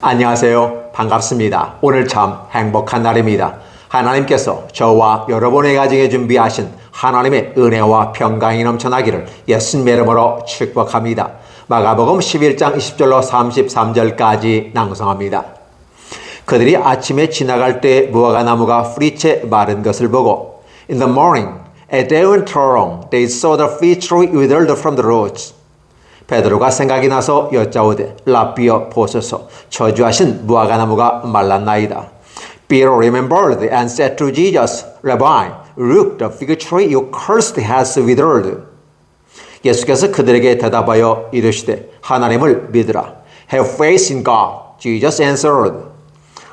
안녕하세요. 반갑습니다. 오늘 참 행복한 날입니다. 하나님께서 저와 여러분의 가정에 준비하신 하나님의 은혜와 평강이 넘쳐나기를 예수님의 이름으로 축복합니다. 마가복음 11장 20절로 33절까지 낭송합니다. 그들이 아침에 지나갈 때 무화과 나무가 뿌리채 마른 것을 보고 In the morning, went along, they saw the fig tree withered from the roots. 베드로가 생각이 나서 여짜오되 라비어 보소서 저주하신 무화과 나무가 말랐나이다. Peter remembered and said to Jesus, Rabbi, look, the fig tree you cursed has withered. 예수께서 그들에게 대답하여 이르시되 하나님을 믿으라. Have faith in God. Jesus answered.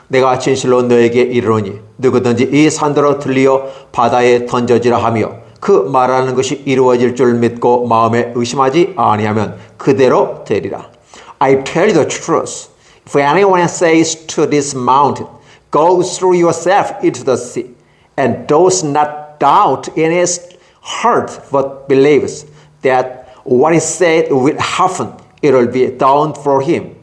내가 진실로 너에게 이르노니 누구든지 이 산더러 들리어 바다에 던져지라 하며 그 말하는 것이 이루어질 줄 믿고 마음에 의심하지 아니하면 그대로 되리라. I tell you the truth. If anyone says to this mountain, go through yourself into the sea, and does not doubt in his heart but believes that what is said will happen, it will be done for him.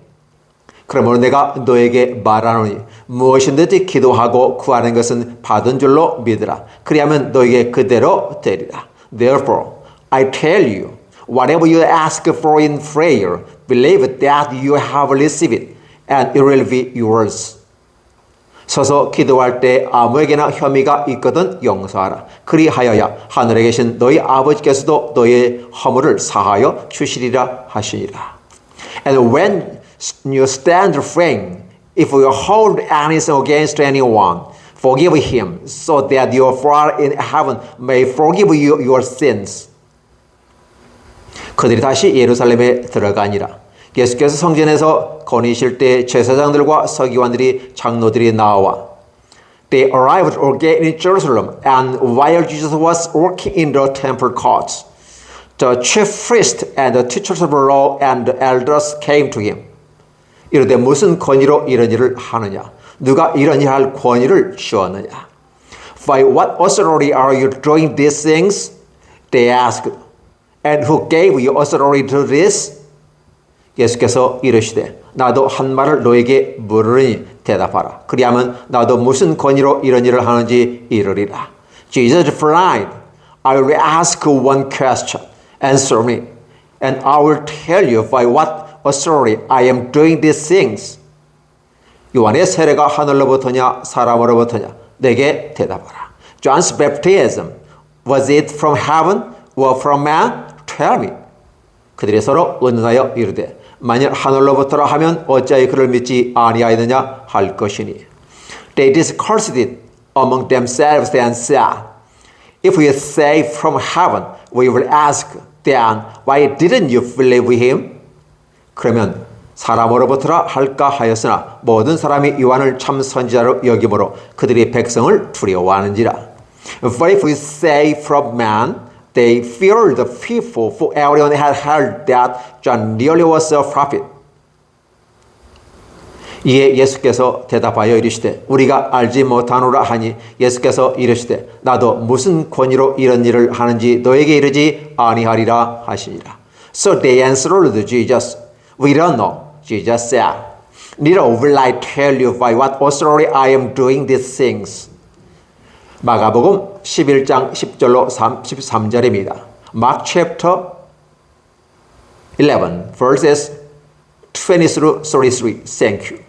그러므로 내가 너에게 말하노니 무엇이든지 기도하고 구하는 것은 받은 줄로 믿으라. 그리하면 너에게 그대로 되리라. Therefore, I tell you, whatever you ask for in prayer, believe that you have received it, and it will be yours. 서서 기도할 때 아무에게나 혐의가 있거든 용서하라. 그리하여야 하늘에 계신 너희 아버지께서도 너의 허물을 사하여 주시리라 하시니라. And when you stand praying, if you hold anything against anyone, forgive him, so that your Father in heaven may forgive you your sins. 그들이 다시 예루살렘에 들어가니라. 예수께서 성전에서 거니실 때 제사장들과 서기관들이 장로들이 나와 They arrived again in Jerusalem, and while Jesus was working in the temple courts, the chief priests and the teachers of the law and the elders came to him. 이르되 무슨 권위로 이런 일을 하느냐? 누가 이런 일을 할 권위를 주었느냐? By what authority are you doing these things? They asked. And who gave you authority to this? 예수께서 이르시되 나도 한 말을 너에게 물으니 대답하라. 그리하면 나도 무슨 권위로 이런 일을 하는지 이르리라. Jesus replied, I will ask one question. Answer me, and I will tell you by what authority I am doing these things. 요한의 세례가 하늘로부터냐 사람으로부터냐 내게 대답하라. John's baptism was it from heaven or from man? Tell me. 그들이 서로 의논하여 이르되 만일 하늘로부터라 하면 어찌하여 그를 믿지 아니하였느냐 할 것이니. They discussed it among themselves and said, If we say from heaven, we will ask, then why didn't you believe him? 그러면 사람으로부터라 할까 하였으나 모든 사람이 요한을 참 선지자로 여기므로 그들이 백성을 두려워하는지라. But if we say from man, they fear the people, for everyone had heard that John really was a prophet. 이에 예수께서 대답하여 이르시되 우리가 알지 못하노라 하니 예수께서 이르시되 나도 무슨 권위로 이런 일을 하는지 너에게 이르지 아니하리라 하시니라. So they answered Jesus, We don't know. Jesus said, Neither will I tell you by what authority I am doing these things. 마가복음 11장 10절로 13절입니다. Mark chapter 11 verses 20 through 33. Thank you.